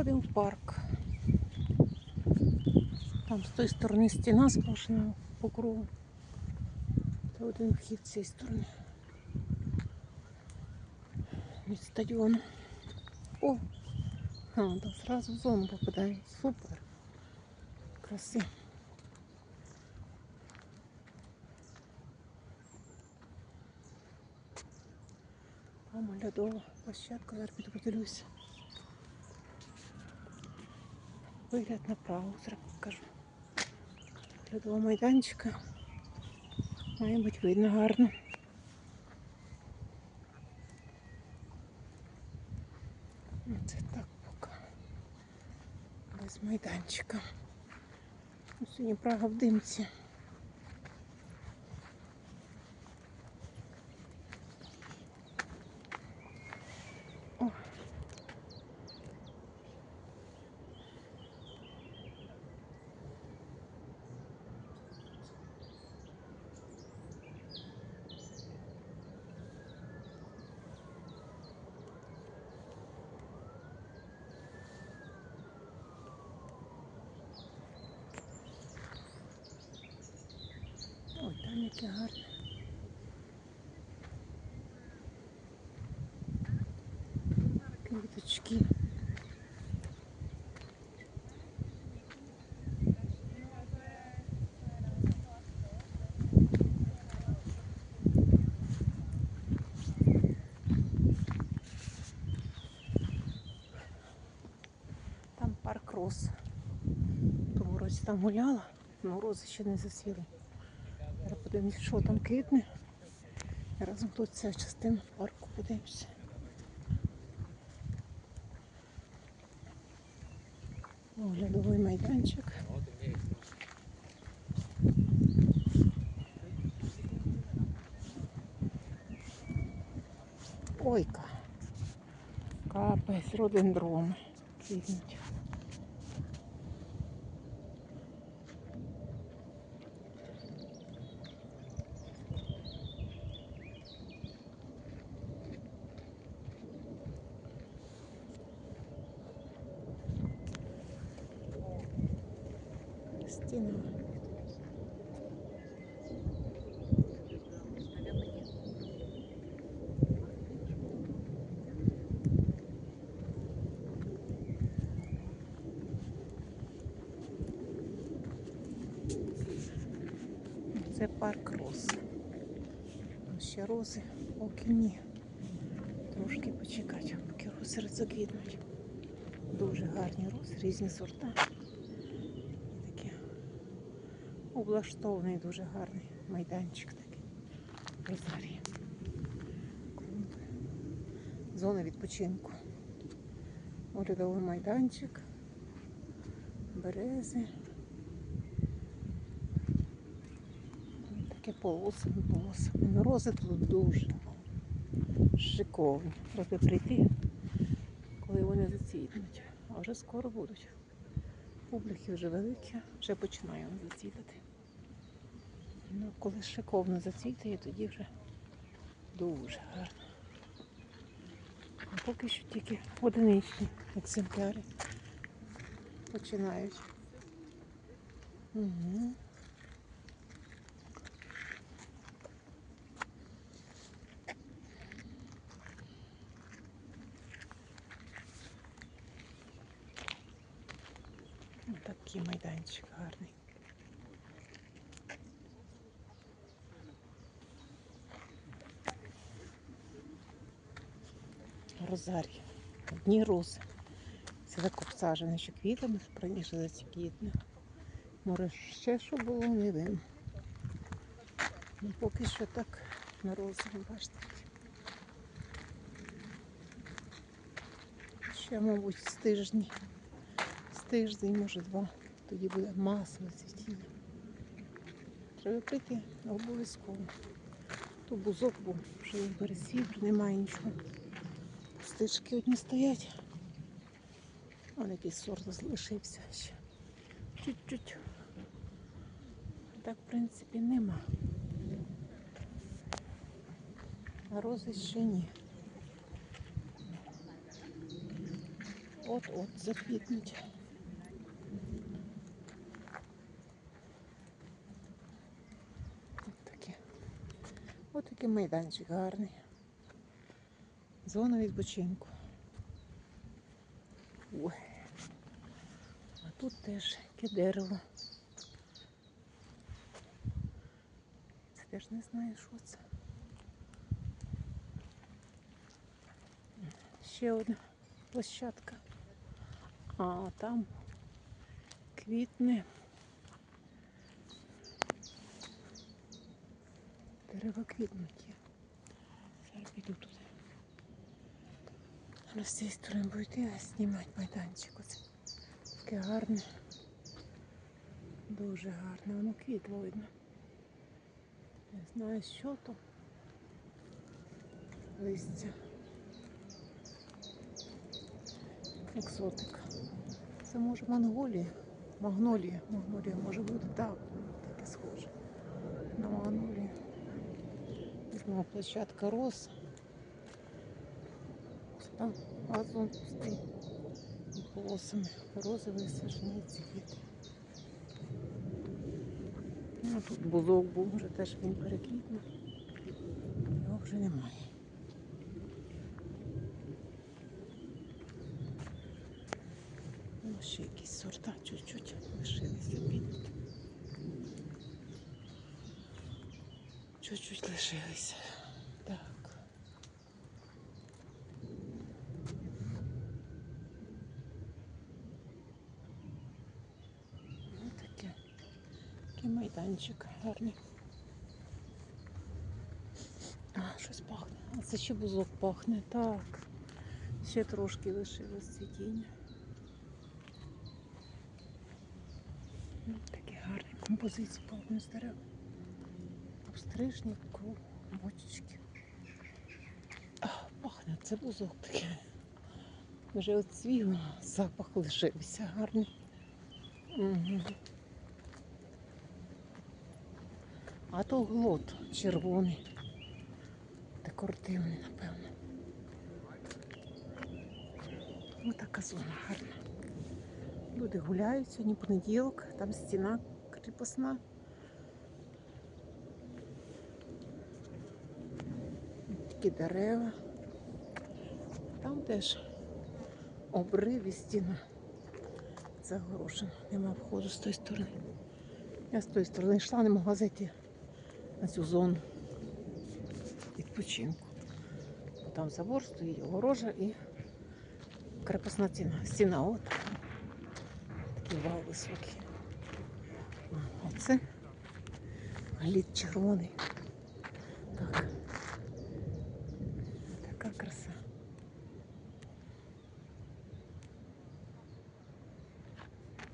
Заходимо в парк. Там з тої сторони стіна сплошна по кругу. Це один вхід з цієї сторони. Від стадіону. О! А, да, зразу в зону попадає. Супер. Краси. Мама льодова площадка, зараз піду Вигляд направо, зараз покажу. Глядового майданчика. Має бути видно гарно. Це так поки. Без майданчика. Сьогодні Прага в димці. Ой, там яке гарне. Квіточки. Там парк роз. Тому році там гуляла, але рози ще не засіли. Подивимось, що там квітне. Разом тут ця частина парку подивимося. Оглядовий майданчик. Ойка. Капець, родендроми. Квітнуть. Стіна. Це парк роз. Ще рози, поки ні. Трошки почекати, поки рози заквітнуть. Дуже гарні рози, різні сорта. Такі облаштований дуже гарний майданчик такий. в Зона відпочинку. Оглядовий майданчик, берези. Таке полосами, полосами. Ну, Рози тут дуже шиковні. Треба прийти, коли вони зацвітнуть. А вже скоро будуть. Публіки вже великі, вже починає він зацвітати. Ну, коли шиковно зацвітає, тоді вже дуже гарно. А поки що тільки одиничні екземпляри починають. Угу. Такий майданчик гарний. Розарій. Одні рози. Це так обсаджені ще квітами, раніше зацвітне. Може ще що було, не видно. Ну, поки що так на рози, бачите. Ще, мабуть, з тижні. З тиждень, може два. Тоді буде масове цвітіння. Треба прийти обов'язково. То бузок був, вже і пересвітр, немає нічого. Стежки одні стоять. Он якийсь сорт залишився ще. Чуть-чуть. Так, в принципі, нема. А рози ще ні. От-от заквітнуть. От таке. От такий майданчик гарний. Зона відпочинку. Ой. А тут теж яке дерево. Це теж не знаю, що це. Ще одна площадка. А там квітне. Дерева квітнуть є. Зараз піду туди. А з цієї сторони буду йти, а знімати майданчик. Оце таке гарне. Дуже гарне. Воно квітло видно. Не знаю, що то. Листя. Екзотика. Це може Монголія. Магнолія. Магнолія може бути так. Таке схоже. На магнолію. Знову площадка роз. Там газон пустий. І полосами розові сажені ці. Ну, тут бузок був, вже теж він переквітнув. Його вже немає. Ну, ще якісь сорта чуть-чуть лишилися підуть. Чуть-чуть лишилися. Так. Ну таке. Такий майданчик гарний. А, щось пахне. А це ще бузок пахне. Так. Ще трошки лишилось цвітіння. Ну, Такі гарні композиції повні з дерев. Обстрижні, бочечки. Пахне, це бузок такий. Вже оцвів, запах лишився гарний. Угу. А то глот червоний. Декоративний, напевно. Ось така зона гарна. Люди гуляють сьогодні понеділок, там стіна кріпосна. Такі дерева. Там теж обрив і стіна загорожена. Нема входу з тої сторони. Я з тої сторони йшла, не могла зайти на цю зону відпочинку. Там забор стоїть, огорожа і крепосна стіна. Стіна от. Такий вал високий. Оце глід червоний. Так. Така краса.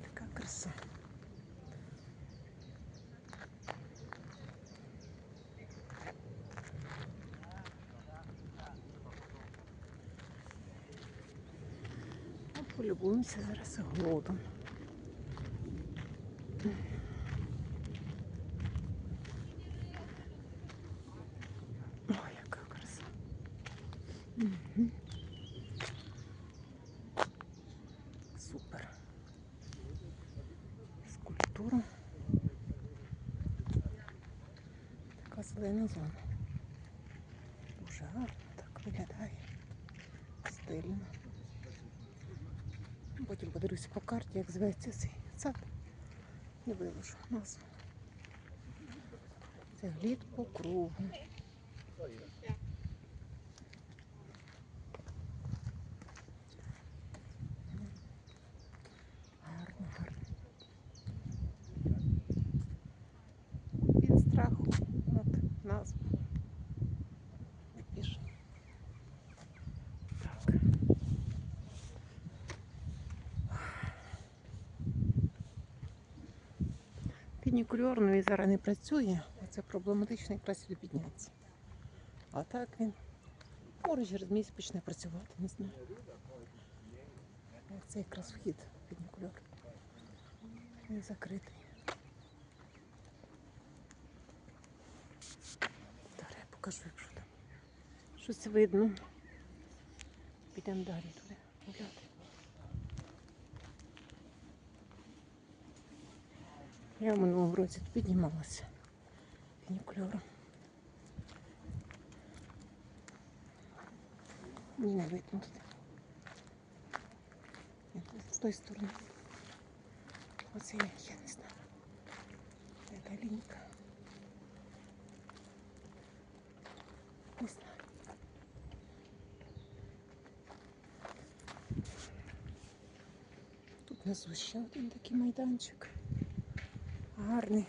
Така краса. Ну, Полюбуємося зараз голодом. Ой, яка краса. Супер. Скульптура. Така зелена зона. Дуже гарно так виглядає. Стильно. Потім подивлюся по карті, як зветься цей сад. Не виложу назву. Це глід по кругу. Гарно, гарно. Від страху. От назва. Пишу. Так. Пінікульорний зараз не працює, це проблематично якраз сюди піднятися. А так він поруч через місяць почне працювати, не знаю. Це якраз вхід в пінікульор. Він закритий. Зараз я покажу, якщо там щось видно. Підемо далі туди гуляти. Я в минулому році тут піднімалася фінікульором. Мені не видно тут. Ні, тут З тої сторони. Оце я, я не знаю. Де та лінька? Не знаю. Тут внизу ще один такий майданчик. Гарний.